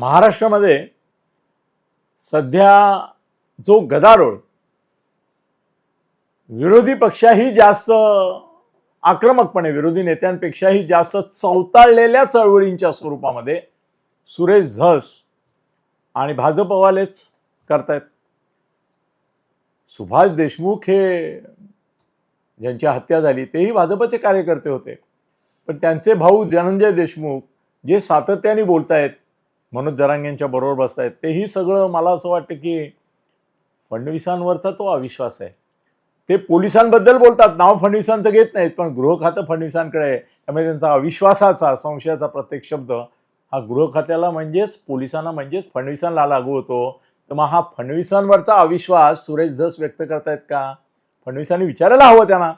महाराष्ट्रामध्ये सध्या जो गदारोळ विरोधी पक्षाही जास्त आक्रमकपणे विरोधी नेत्यांपेक्षाही जास्त चवताळलेल्या चळवळींच्या स्वरूपामध्ये सुरेश धस आणि भाजपवालेच करतायत. सुभाष देशमुख हे ज्यांची हत्या झाली तेही भाजपचे कार्यकर्ते होते. पण त्यांचे भाऊ धनंजय देशमुख जे सातत्याने बोलतायत मनोज जरांगेंच्या बरोबर बसतायत. तेही सगळं मला असं वाटतं की फडणवीसांवरचा तो अविश्वास आहे. ते पोलिसांबद्दल बोलतात. नाव फडणवीसांचं घेत नाहीत पण गृह खातं फडणवीसांकडे आहे. त्यामुळे त्यांचा अविश्वासाचा संशयाचा प्रत्येक शब्द हा गृह खात्याला म्हणजेच पोलिसांना म्हणजेच फडणवीसांना लागू होतो. तर मग हा फडणवीसांवरचा अविश्वास सुरेश धस व्यक्त करतायत का? फडणवीसांनी विचारायला हवं त्यांना.